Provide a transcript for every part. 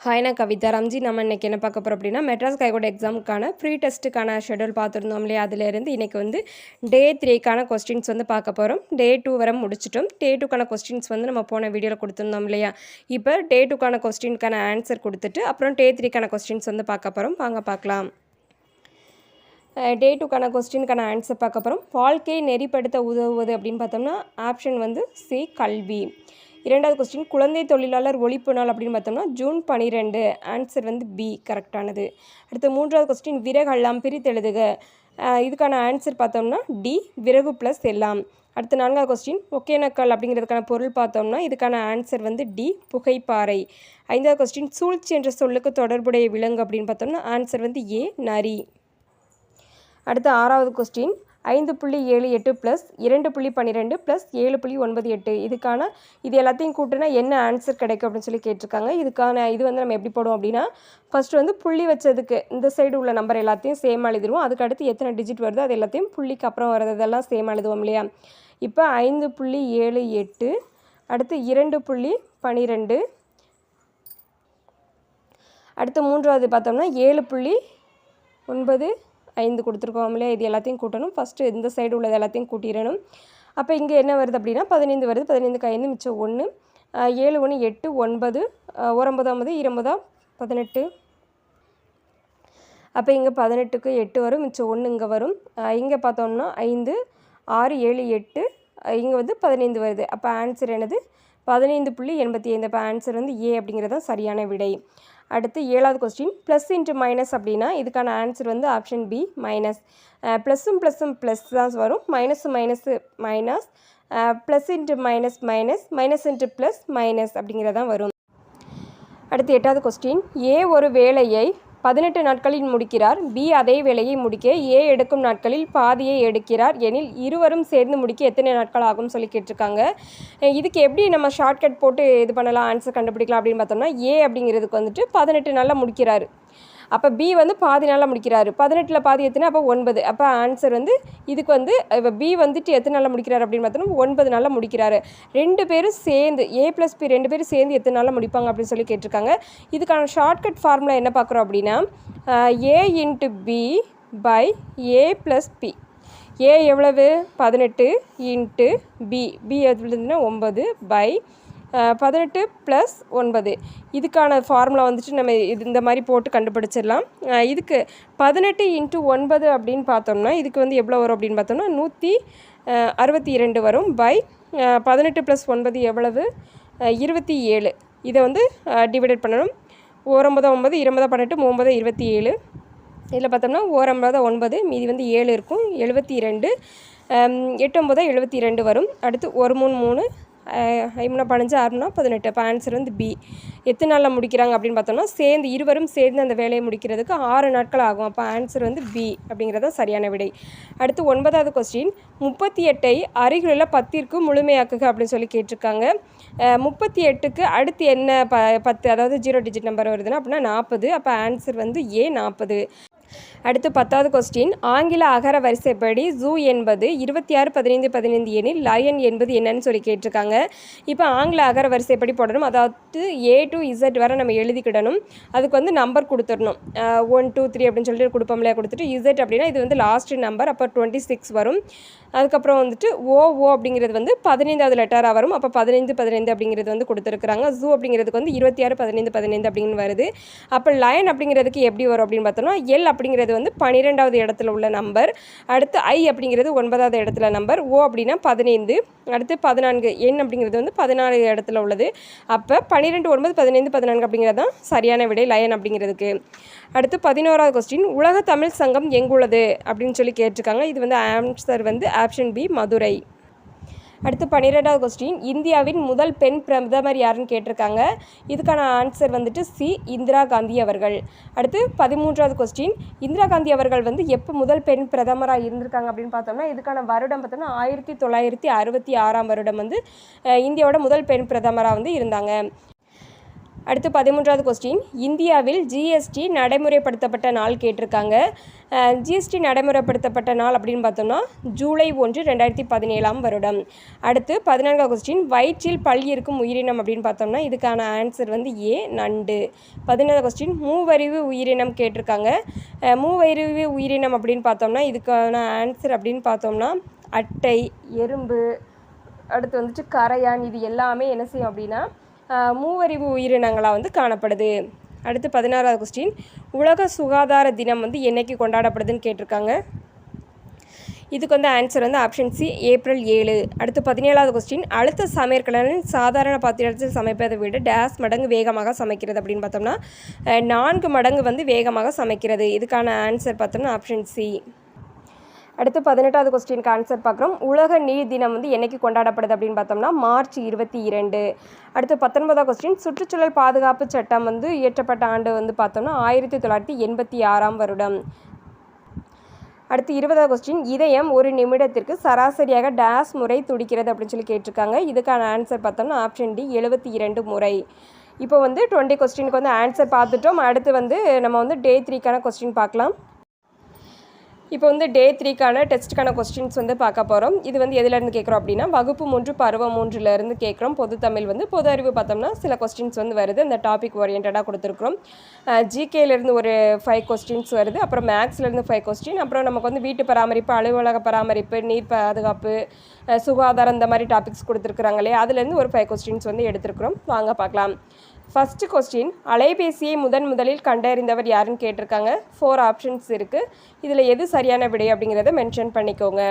Hi நான் கவிதா. ரம்ஜி நம்ம இன்றைக்கி என்ன பார்க்க போகிறோம் அப்படின்னா மெட்ராஸ் கைகோட் எக்ஸாமுக்கான ப்ரீ டெஸ்ட்டுக்கான ஷெடியூல் பார்த்துருந்தோம் இல்லையா? அதிலேருந்து இன்றைக்கி வந்து டே த்ரீக்கான கொஸ்டின்ஸ் வந்து பார்க்க போகிறோம் டே டூ வரை முடிச்சிட்டோம். டே டூக்கான கொஸ்டின்ஸ் வந்து நம்ம போன வீடியோவில் கொடுத்துருந்தோம் இல்லையா? இப்போ டே டூக்கான கொஸ்டினுக்கான ஆன்சர் கொடுத்துட்டு அப்புறம் டே த்ரீக்கான கொஸ்டின்ஸ் வந்து பார்க்க போகிறோம் வாங்க பார்க்கலாம். டே டூக்கான கொஸ்டினுக்கான ஆன்சர் பார்க்க போகிறோம் வாழ்க்கையை நெறிப்படுத்த உதவுவது அப்படின்னு பார்த்தோம்னா ஆப்ஷன் வந்து சி கல்வி. இரண்டாவது கொஸ்டின் குழந்தை தொழிலாளர் ஒழிப்பு நாள் அப்படின்னு பார்த்தோம்னா ஜூன் பனிரெண்டு. ஆன்சர் வந்து பி கரெக்டானது அடுத்து மூன்றாவது கொஸ்டின் விறகெல்லாம் பிரித்தெழுதுக எழுதுக. இதுக்கான ஆன்சர் பார்த்தோம்னா டி விறகு ப்ளஸ் எல்லாம். அடுத்து நான்காவது கொஸ்டின் ஒகேனக்கல் அப்படிங்கிறதுக்கான பொருள் பார்த்தோம்னா இதுக்கான ஆன்சர் வந்து டி புகைப்பாறை. ஐந்தாவது கொஸ்டின் சூழ்ச்சி என்ற சொல்லுக்கு தொடர்புடைய விலங்கு அப்படின்னு பார்த்தோம்னா ஆன்சர் வந்து ஏ நரி. அடுத்து ஆறாவது கொஸ்டின் ஐந்து புள்ளி ஏழு எட்டு ப்ளஸ் இரண்டு புள்ளி பன்னிரெண்டு ப்ளஸ் ஏழு புள்ளி ஒன்பது எட்டு. இதுக்கான இது எல்லாத்தையும் கூட்டினா என்ன ஆன்சர் கிடைக்கும் அப்படின்னு சொல்லி கேட்டிருக்காங்க. இதுக்கான இது வந்து நம்ம எப்படி போடுவோம் அப்படின்னா ஃபஸ்ட்டு வந்து புள்ளி வச்சதுக்கு இந்த சைடு உள்ள நம்பர் எல்லாத்தையும் சேம் எழுதிடுவோம் அதுக்கு அடுத்து எத்தனை டிஜிட் வருதோ அது எல்லாத்தையும் புள்ளிக்கு அப்புறம் வரதெல்லாம் சேம் எழுதுவோம் இல்லையா? இப்போ ஐந்து புள்ளி ஏழு எட்டு அடுத்து இரண்டு புள்ளி பன்னிரெண்டு அடுத்து மூன்றாவது பார்த்தோம்னா ஏழு புள்ளி ஒன்பது ஐந்து கொடுத்துருக்கோம் இல்லையா? இது எல்லாத்தையும் கூட்டணும். ஃபஸ்ட்டு இந்த சைடு உள்ளது எல்லாத்தையும் கூட்டிடணும். அப்போ இங்கே என்ன வருது அப்படின்னா பதினைந்து வருது. பதினைந்துக்கு ஐந்து மிச்சம் ஒன்று ஏழு ஒன்று எட்டு ஒன்பது ஒரம்பதாம்பது இரும்பதாம் இருபதாம் பதினெட்டு. அப்போ இங்கே பதினெட்டுக்கு எட்டு வரும். மிச்சம் ஒன்று இங்கே வரும். இங்கே பார்த்தோம்னா ஐந்து ஆறு ஏழு எட்டு. இங்கே வந்து பதினைந்து வருது. அப்போ ஆன்சர் என்னது? பதினைந்து புள்ளி எண்பத்தி ஐந்து. அப்போ ஆன்சர் வந்து ஏ அப்படிங்கிறது தான் சரியான விடை. அடுத்து ஏழாவது கொஸ்டின் ப்ளஸ் இன்ட்டு மைனஸ் அப்படின்னா இதுக்கான ஆன்சர் வந்து ஆப்ஷன் பி மைனஸ் ப்ளஸ்ஸும் ப்ளஸ்ஸும் ப்ளஸ் தான் வரும். Minus minus minus plus into minus minus minus into plus minus அப்படிங்கிறதான் வரும். அடுத்து எட்டாவது கொஸ்டின் ஏ ஒரு வேலையை பதினெட்டு நாட்களில் முடிக்கிறார். பி அதே வேலையை முடிக்க ஏ எடுக்கும் நாட்களில் பாதியை எடுக்கிறார் எனில் இருவரும் சேர்ந்து முடிக்க எத்தனை நாட்கள் ஆகும் சொல்லி கேட்டிருக்காங்க. இதுக்கு எப்படி நம்ம ஷார்ட்கட் போட்டு இது பண்ணலாம் ஆன்சர் கண்டுபிடிக்கலாம் அப்படின்னு பார்த்தோம்னா ஏ அப்படிங்கிறதுக்கு வந்துட்டு பதினெட்டு நாளில் முடிக்கிறாரு. அப்போ பி வந்து பாதி நாளில் முடிக்கிறாரு. பதினெட்டில் பாதி எத்தனை அப்போ ஒன்பது. அப்போ ஆன்சர் வந்து இதுக்கு வந்து இப்போ பி வந்துட்டு எத்தனை நாளில் முடிக்கிறாரு அப்படின்னு பார்த்தோம்னா ஒன்பது நாளில் முடிக்கிறாரு. ரெண்டு பேரும் சேர்ந்து ஏ ப்ளஸ் பி ரெண்டு பேரும் சேர்ந்து எத்தனை நாளில் முடிப்பாங்க அப்படின்னு சொல்லி கேட்டிருக்காங்க. இதுக்கான ஷார்ட்கட் ஃபார்முலா என்ன பார்க்குறோம் அப்படின்னா A into B by A plus B A எவ்வளவு? பதினெட்டு இன்ட்டு பி பி எவ்வளவுன்னா ஒம்பது பை பதினெட்டு ப்ளஸ் ஒன்பது. இதுக்கான ஃபார்முலா வந்துட்டு நம்ம இது இந்த மாதிரி போட்டு கண்டுபிடிச்சிடலாம். இதுக்கு பதினெட்டு இன்ட்டு ஒன்பது அப்படின்னு பார்த்தோம்னா இதுக்கு வந்து எவ்வளோ வரும் அப்படின்னு பார்த்தோம்னா நூற்றி அறுபத்தி இரண்டு வரும். பை பதினெட்டு ப்ளஸ் ஒன்பது எவ்வளவு? இருபத்தி ஏழு. இதை வந்து டிவைடட் பண்ணணும். ஓரம்பது ஒன்பது இருபது பன்னெண்டு மூம்பது இருபத்தி ஏழு. இதில் பார்த்தோம்னா ஓரம்பது ஒன்பது மீதி வந்து ஏழு இருக்கும். எழுபத்தி ரெண்டு எட்டு ஒம்பது எழுபத்தி ரெண்டு வரும். அடுத்து ஒரு மூணு மூணு ஐமுனா பதினஞ்சு ஆறுனா பதினெட்டு அப்போ ஆன்சர் வந்து பி எத்தனை நாளில் முடிக்கிறாங்க அப்படின்னு பார்த்தோம்னா சேர்ந்து இருவரும் சேர்ந்து அந்த வேலையை முடிக்கிறதுக்கு ஆறு நாட்கள் ஆகும். அப்போ ஆன்சர் வந்து பி அப்படிங்கிறது தான் சரியான விடை. அடுத்து ஒன்பதாவது கொஸ்டின் முப்பத்தி எட்டை அருகிலுள்ள பத்திற்கு முழுமையாக்குக அப்படின்னு சொல்லி கேட்டிருக்காங்க. முப்பத்தி எட்டுக்கு அடுத்து என்ன ப பத்து அதாவது ஜீரோ டிஜிட் நம்பர் வருதுன்னா அப்படின்னா நாற்பது. அப்போ ஆன்சர் வந்து ஏ நாற்பது. அடுத்து பத்தாவது கொஸ்டின் ஆங்கில அகர வரிசைப்படி ஜூ என்பது இருபத்தி ஆறு பதினைந்து பதினைந்து எனில் லயன் என்பது என்னன்னு சொல்லி கேட்டிருக்காங்க. இப்போ ஆங்கில அகர வரிசைப்படி போடணும். அதாவது ஏ டு இசட் வரை நம்ம எழுதிக்கிடணும் அதுக்கு வந்து நம்பர் கொடுத்துடணும். ஒன் டூ த்ரீ அப்படின்னு சொல்லிட்டு கொடுப்போம் கொடுத்துட்டு இசட் அப்படின்னா இது வந்து லாஸ்ட் நம்பர் அப்போ டுவெண்ட்டி சிக்ஸ் வரும். அதுக்கப்புறம் வந்துட்டு ஓ ஓ அப்படிங்கிறது வந்து பதினைந்தாவது லெட்டராக வரும். அப்போ பதினைந்து பதினைந்து அப்படிங்கிறது வந்து கொடுத்துருக்குறாங்க. ஜூ அப்படிங்கிறதுக்கு வந்து இருபத்தி ஆறு பதினைந்து பதினைந்து அப்படின்னு வருது. அப்போ லயன் அப்படிங்கிறதுக்கு எப்படி வரும் அப்படின்னு பார்த்தோம்னா எல் அப்படி அப்படிங்கிறது வந்து பன்னிரெண்டாவது இடத்துல உள்ள நம்பர். அடுத்து ஐ அப்படிங்கிறது ஒன்பதாவது இடத்துல நம்பர். ஓ அப்படின்னா பதினைந்து. அடுத்து பதினான்கு. எண் அப்படிங்கிறது வந்து பதினாலு இடத்துல உள்ளது. அப்போ பன்னிரெண்டு ஒன்பது பதினைந்து பதினான்கு அப்படிங்கிறது தான் சரியான விடை லயன் அப்படிங்கிறதுக்கு. அடுத்து பதினோராவது கொஸ்டின் உலக தமிழ் சங்கம் எங்குள்ளது? அப்படின்னு சொல்லி கேட்டிருக்காங்க. இது வந்து ஆன்சர் வந்து ஆப்ஷன் பி மதுரை. அடுத்து பன்னிரெண்டாவது கொஸ்டின் இந்தியாவின் முதல் பெண் பிரதமர் யாருன்னு கேட்டிருக்காங்க. இதுக்கான ஆன்சர் வந்துட்டு சி இந்திரா காந்தி அவர்கள். அடுத்து பதிமூன்றாவது கொஸ்டின் இந்திரா காந்தி அவர்கள் வந்து எப்போ முதல் பெண் பிரதமராக இருந்திருக்காங்க அப்படின்னு பார்த்தோம்னா இதுக்கான வருடம் பார்த்தோம்னா ஆயிரத்தி தொள்ளாயிரத்தி அறுபத்தி ஆறாம் வருடம் வந்து இந்தியாவோட முதல் பெண் பிரதமராக வந்து இருந்தாங்க. அடுத்து பதிமூன்றாவது கொஸ்டின் இந்தியாவில் ஜிஎஸ்டி நடைமுறைப்படுத்தப்பட்ட நாள் கேட்டிருக்காங்க. ஜிஎஸ்டி நடைமுறைப்படுத்தப்பட்ட நாள் அப்படின்னு பார்த்தோம்னா ஜூலை ஒன்று ரெண்டாயிரத்தி பதினேழாம் வருடம். அடுத்து பதினான்காவது கொஸ்டின் வயிற்றில் பல் இருக்கும் உயிரினம் அப்படின்னு பார்த்தோம்னா இதுக்கான ஆன்சர் வந்து ஏ நண்டு. பதினேழாவது கொஸ்டின் மூவறிவு உயிரினம் கேட்டிருக்காங்க. மூவறிவு உயிரினம் அப்படின்னு பார்த்தோம்னா இதுக்கான ஆன்சர் அப்படின்னு பார்த்தோம்னா அட்டை எறும்பு. அடுத்து வந்துட்டு கரையான் இது எல்லாமே என்ன செய்யும் அப்படின்னா மூவறிவு உயிரினங்களாக வந்து காணப்படுது. அடுத்து பதினாறாவது கொஸ்டின் உலக சுகாதார தினம் வந்து என்னைக்கு கொண்டாடப்படுதுன்னு கேட்டிருக்காங்க. இதுக்கு வந்து ஆன்சர் வந்து ஆப்ஷன் சி ஏப்ரல் ஏழு. அடுத்து பதினேழாவது கொஸ்டின் அழுத்த சமையற்கலனில் சாதாரண பாத்திரத்தில் சமைப்பதை விட டேஸ் மடங்கு வேகமாக சமைக்கிறது அப்படின்னு பார்த்தோம்னா நான்கு மடங்கு வந்து வேகமாக சமைக்கிறது. இதுக்கான ஆன்சர் பார்த்தோம்னா ஆப்ஷன் சி அடுத்து பதினெட்டாவது கொஸ்டினுக்கு ஆன்சர் பார்க்குறோம். உலக நீர் தினம் வந்து என்னைக்கு கொண்டாடப்படுது அப்படின்னு பார்த்தோம்னா மார்ச் இருபத்தி இரண்டு. அடுத்து பத்தொன்பதாவது கொஸ்டின் சுற்றுச்சூழல் பாதுகாப்பு சட்டம் வந்து இயற்றப்பட்ட ஆண்டு வந்து பார்த்தோம்னா ஆயிரத்தி தொள்ளாயிரத்தி எண்பத்தி ஆறாம் வருடம். அடுத்து இருபதாவது கொஸ்டின் இதயம் ஒரு நிமிடத்திற்கு சராசரியாக டேஸ் முறை துடிக்கிறது அப்படின்னு சொல்லி கேட்டிருக்காங்க. இதுக்கான ஆன்சர் பார்த்தோம்னா ஆப்ஷன் டி எழுபத்தி இரண்டு முறை. இப்போ வந்து டுவெண்ட்டி கொஸ்டினுக்கு வந்து ஆன்சர் பார்த்துட்டோம். அடுத்து வந்து நம்ம வந்து டே த்ரீக்கான கொஸ்டின் பார்க்கலாம். இப்போ வந்து டே த்ரீக்கான டெஸ்ட்டுக்கான கொஸ்டின்ஸ் வந்து பார்க்க போகிறோம் இது வந்து எதுலேருந்து கேட்குறோம் அப்படின்னா வகுப்பு மூன்று பருவம் மூன்றுலேருந்து கேட்குறோம். பொது தமிழ் வந்து பொது அறிவு பார்த்தோம்னா சில கொஸ்டின்ஸ் வந்து வருது. அந்த டாபிக் ஓரியன்டாக கொடுத்துருக்குறோம். ஜிகேலேருந்து ஒரு ஃபைவ் கொஸ்டின்ஸ் வருது. அப்புறம் மேக்ஸ்லேருந்து ஃபைவ் கொஸ்டின் அப்புறம் நமக்கு வந்து வீட்டு பராமரிப்பு அலுவலக பராமரிப்பு நீர் பாதுகாப்பு சுகாதாரம் இந்த மாதிரி டாபிக்ஸ் கொடுத்துருக்குறாங்க இல்லையா? அதுலேருந்து ஒரு ஃபைவ் கொஸ்டின்ஸ் வந்து எடுத்துருக்குறோம். வாங்க பார்க்கலாம். ஃபஸ்ட்டு கொஸ்டின் அலைபேசியை முதன் முதலில் கண்டறிந்தவர் யாருன்னு கேட்டிருக்காங்க. ஃபோர் ஆப்ஷன்ஸ் இருக்குது இதில் எது சரியான விடை அப்படிங்கிறத மென்ஷன் பண்ணிக்கோங்க.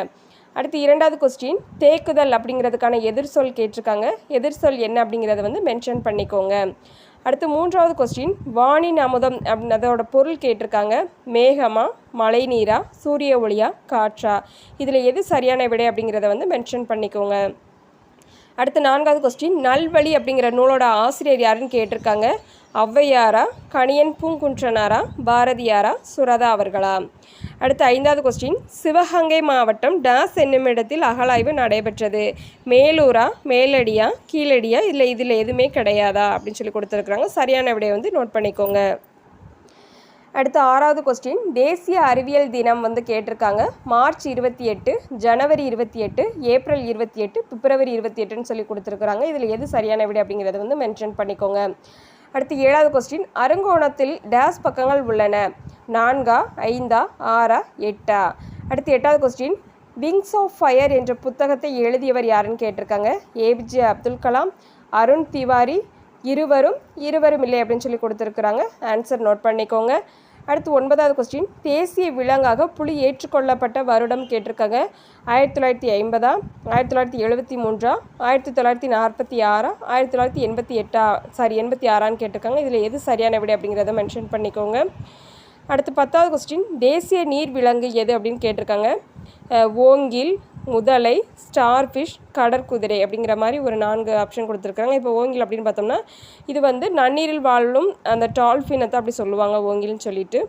அடுத்து இரண்டாவது கொஸ்டின் தேக்குதல் அப்படிங்கிறதுக்கான எதிர்சொல் கேட்டிருக்காங்க. எதிர்சொல் என்ன அப்படிங்கிறத வந்து மென்ஷன் பண்ணிக்கோங்க. அடுத்து மூன்றாவது கொஸ்டின் வானின் அமுதம் அப்படின்னு அதோட பொருள் கேட்டிருக்காங்க. மேகமா மழை நீரா சூரிய ஒளியா காற்றா? இதில் எது சரியான விடை அப்படிங்கிறத வந்து மென்ஷன் பண்ணிக்கோங்க. அடுத்து நான்காவது கொஸ்டின் நல்வழி அப்படிங்கிற நூலோட ஆசிரியர் யாருன்னு கேட்டிருக்காங்க? ஔவையாரா கணியன் பூங்குன்றனாரா பாரதியாரா சுரதா அவர்களா? அடுத்து ஐந்தாவது கொஸ்டின் சிவகங்கை மாவட்டம் டாஸ் என்னும் இடத்தில் அகழாய்வு நடைபெற்றது. மேலூரா மேலடியா கீழடியா இல்லை இதில் எதுவுமே கிடையாதா அப்படின்னு சொல்லி கொடுத்துருக்குறாங்க. சரியான விடையை வந்து நோட் பண்ணிக்கோங்க. அடுத்து ஆறாவது கொஸ்டின் தேசிய அறிவியல் தினம் வந்து கேட்டிருக்காங்க. மார்ச் இருபத்தி எட்டு ஜனவரி இருபத்தி எட்டு ஏப்ரல் இருபத்தி எட்டு பிப்ரவரி இருபத்தி எட்டுன்னு சொல்லி கொடுத்துருக்குறாங்க. இதில் எது சரியான விடை அப்படிங்கிறத வந்து மென்ஷன் பண்ணிக்கோங்க. அடுத்து ஏழாவது கொஸ்டின் அருங்கோணத்தில் டேஸ் பக்கங்கள் உள்ளன. நான்கா ஐந்தா ஆறா எட்டா? அடுத்து எட்டாவது கொஸ்டின் விங்ஸ் ஆஃப் ஃபயர் என்ற புத்தகத்தை எழுதியவர் யாருன்னு கேட்டிருக்காங்க. ஏபிஜே அப்துல் கலாம் அருண் திவாரி இருவரும் இருவரும் இல்லை அப்படின்னு சொல்லி கொடுத்துருக்குறாங்க. ஆன்சர் நோட் பண்ணிக்கோங்க. அடுத்து ஒன்பதாவது கொஸ்டின் தேசிய விலங்காக புலி ஏற்றுக்கொள்ளப்பட்ட வருடம் கேட்டிருக்காங்க. ஆயிரத்தி தொள்ளாயிரத்தி ஐம்பதா ஆயிரத்தி தொள்ளாயிரத்தி எழுபத்தி மூன்றா ஆயிரத்தி தொள்ளாயிரத்தி நாற்பத்தி ஆறா ஆயிரத்தி தொள்ளாயிரத்தி எண்பத்தி எட்டா சாரி எண்பத்தி ஆறான்னு கேட்டிருக்காங்க. இதில் எது சரியான விடை அப்படிங்கிறத மென்ஷன் பண்ணிக்கோங்க. அடுத்து பத்தாவது கொஸ்டின் தேசிய நீர் விலங்கு எது அப்படின்னு கேட்டிருக்காங்க. ஓங்கில் முதலை ஸ்டார்ஃபிஷ் கடற்குதிரை அப்படிங்கிற மாதிரி ஒரு நான்கு ஆப்ஷன் கொடுத்துருக்காங்க. இப்போ ஓங்கில் அப்படின்னு பார்த்தோம்னா இது வந்து நன்னீரில் வாழும் அந்த டால்ஃபினை தான் அப்படி சொல்லுவாங்க ஓங்கில்னு சொல்லிட்டு.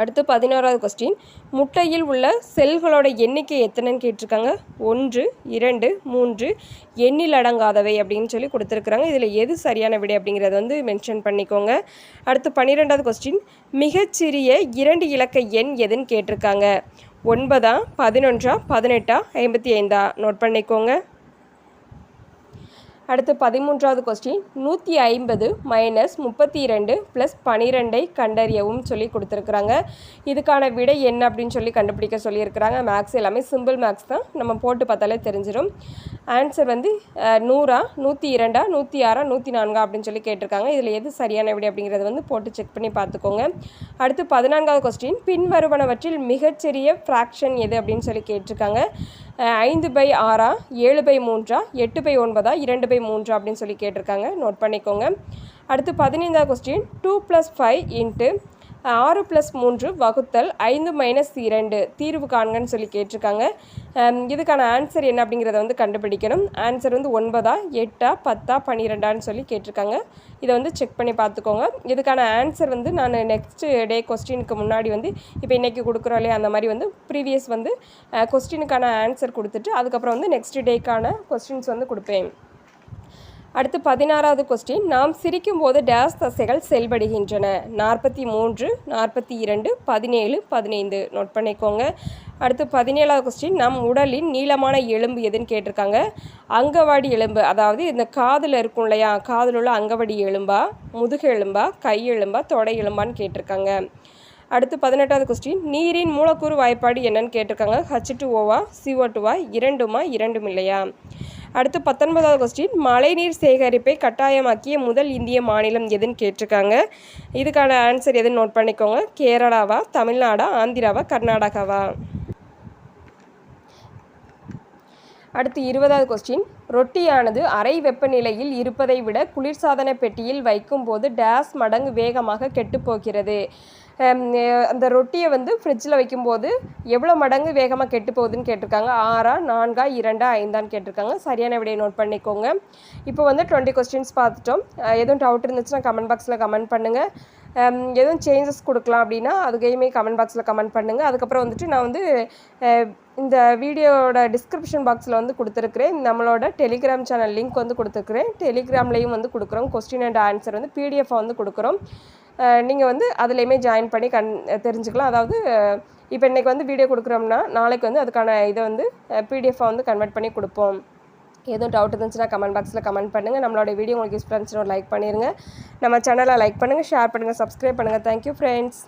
அடுத்து பதினோராவது கொஸ்டின் முட்டையில் உள்ள செல்களோட எண்ணிக்கை எத்தனைன்னு கேட்டிருக்காங்க? ஒன்று இரண்டு மூன்று எண்ணில் அடங்காதவை அப்படின்னு சொல்லி கொடுத்துருக்குறாங்க. இதில் எது சரியான விடை அப்படிங்கிறத வந்து மென்ஷன் பண்ணிக்கோங்க. அடுத்து பன்னிரெண்டாவது கொஸ்டின் மிகச்சிறிய இரண்டு இலக்க எண் எதுன்னு கேட்டிருக்காங்க. ஒன்பதா பதினொன்றா பதினெட்டா ஐம்பத்தி ஐந்தா? நோட் பண்ணிக்கோங்க. அடுத்து பதிமூன்றாவது கொஸ்டின் நூற்றி ஐம்பது மைனஸ் முப்பத்தி இரண்டு ப்ளஸ் பன்னிரெண்டை கண்டறியவும் சொல்லி கொடுத்துருக்குறாங்க. இதுக்கான விடை என்ன அப்படின்னு சொல்லி கண்டுபிடிக்க சொல்லியிருக்கிறாங்க. மேக்ஸ் எல்லாமே சிம்பிள் மேக்ஸ் தான். நம்ம போட்டு பார்த்தாலே தெரிஞ்சிடும் ஆன்சர் வந்து நூறா நூற்றி இரண்டா நூற்றி ஆறா நூற்றி நான்கா அப்படின்னு சொல்லி கேட்டிருக்காங்க. இதில் எது சரியான விடை அப்படிங்கிறத வந்து போட்டு செக் பண்ணி பார்த்துக்கோங்க. அடுத்து பதினான்காவது கொஸ்டின் பின்வருவனவற்றில் மிகச்சிறிய ஃப்ராக்ஷன் எது அப்படின்னு சொல்லி கேட்டிருக்காங்க. ஐந்து பை ஆறா ஏழு பை மூன்றா எட்டு பை ஒன்பதா இரண்டு பை மூன்றா அப்படின்னு சொல்லி கேட்டிருக்காங்க. நோட் பண்ணிக்கோங்க. அடுத்து பதினைந்தாவது question two plus five into ஆறு ப்ளஸ் மூன்று வகுத்தல் ஐந்து மைனஸ் இரண்டு. தீர்வு காண்கன்னு சொல்லி கேட்டிருக்காங்க. இதுக்கான ஆன்சர் என்ன அப்படிங்கிறத வந்து கண்டுபிடிக்கணும். ஆன்சர் வந்து ஒன்பதா எட்டா பத்தா பன்னிரெண்டான்னு சொல்லி கேட்டிருக்காங்க. இதை வந்து செக் பண்ணி பார்த்துக்கோங்க. இதுக்கான ஆன்சர் வந்து நான் நெக்ஸ்ட்டு டே கொஸ்டினுக்கு முன்னாடி வந்து இப்போ இன்றைக்கி கொடுக்குறோம் இல்லையா அந்த மாதிரி வந்து ப்ரீவியஸ் வந்து கொஸ்டினுக்கான ஆன்சர் கொடுத்துட்டு அதுக்கப்புறம் வந்து நெக்ஸ்ட் டேக்கான கொஸ்டின்ஸ் வந்து கொடுப்பேன். அடுத்து பதினாறாவது கொஸ்டின் நாம் சிரிக்கும் போது டேஸ் தசைகள் செயல்படுகின்றன. நாற்பத்தி மூன்று நாற்பத்தி இரண்டு பதினேழு பதினைந்து. நோட் பண்ணிக்கோங்க. அடுத்து பதினேழாவது கொஸ்டின் நம் உடலின் நீளமான எலும்பு எதுன்னு கேட்டிருக்காங்க. அங்கவாடி எலும்பு. அதாவது இந்த காதில் இருக்கும் இல்லையா? காதில் உள்ள அங்கவாடி எலும்பா? முதுகு எலும்பா? கை எலும்பா? தொடை எலும்பான்னு கேட்டிருக்காங்க. அடுத்து பதினெட்டாவது கொஸ்டின் நீரின் மூலக்கூறு வாய்ப்பாடு என்னன்னு கேட்டிருக்காங்க. ஹச் டூ ஓவா சிஓ டூவா இரண்டுமா? இரண்டும் இல்லையா? அடுத்து பத்தொன்பதாவது கொஸ்டின் மழைநீர் சேகரிப்பை கட்டாயமாக்கிய முதல் இந்திய மாநிலம் எதுன்னு கேட்டிருக்காங்க. இதுக்கான ஆன்சர் எதுன்னு நோட் பண்ணிக்கோங்க. கேரளாவா தமிழ்நாடா ஆந்திராவா கர்நாடகாவா? அடுத்து இருபதாவது கொஸ்டின் ரொட்டியானது அறை வெப்பநிலையில் இருப்பதை விட குளிர்சாதன பெட்டியில் வைக்கும்போது டேஸ் மடங்கு வேகமாக கெட்டுப்போகிறது அந்த ரொட்டியை வந்து ஃப்ரிட்ஜில் வைக்கும்போது எவ்வளோ மடங்கு வேகமாக கெட்டு போகுதுன்னு கேட்டிருக்காங்க. ஆறா நான்கா இரண்டா ஐந்தான்னு கேட்டிருக்காங்க. சரியான விடையை நோட் பண்ணிக்கோங்க. இப்போ வந்து டுவெண்ட்டி கொஸ்டின்ஸ் பார்த்துட்டோம். எதுவும் டவுட் இருந்துச்சுன்னா கமெண்ட் பாக்ஸில் கமெண்ட் பண்ணுங்கள் எதுவும் சேஞ்சஸ் கொடுக்கலாம் அப்படின்னா அதுக்கையுமே கமெண்ட் பாக்ஸில் கமெண்ட் பண்ணுங்கள் அதுக்கப்புறம் வந்துட்டு நான் வந்து இந்த வீடியோவோட டிஸ்கிரிப்ஷன் பாக்ஸில் வந்து கொடுத்துருக்குறேன். நம்மளோட டெலிகிராம் சேனல் லிங்க் வந்து கொடுத்துருக்குறேன். டெலிகிராம்லேயும் வந்து கொடுக்குறோம். கொஸ்டின் அண்ட் ஆன்சர் வந்து பிடிஎஃப் வந்து கொடுக்குறோம். நீங்கள் வந்து அதுலேயுமே ஜாயின் பண்ணி கண் தெரிஞ்சுக்கலாம். அதாவது இப்போ இன்றைக்கி வந்து வீடியோ கொடுக்குறோம்னா நாளைக்கு வந்து அதுக்கான இதை வந்து பிடிஎஃபாக வந்து கன்வெர்ட் பண்ணி கொடுப்போம். எதுவும் டவுட் இருந்துச்சுன்னா கமெண்ட் பாக்ஸில் கமெண்ட் பண்ணுங்கள் நம்மளோட வீடியோ உங்களுக்கு யூஸ் பண்ணுச்சுன்னா லைக் பண்ணிடுங்க நம்ம சேனலை லைக் பண்ணுங்கள் ஷேர் பண்ணுங்கள் சப்ஸ்கிரைப் பண்ணுங்கள் தேங்க்யூ ஃப்ரெண்ட்ஸ்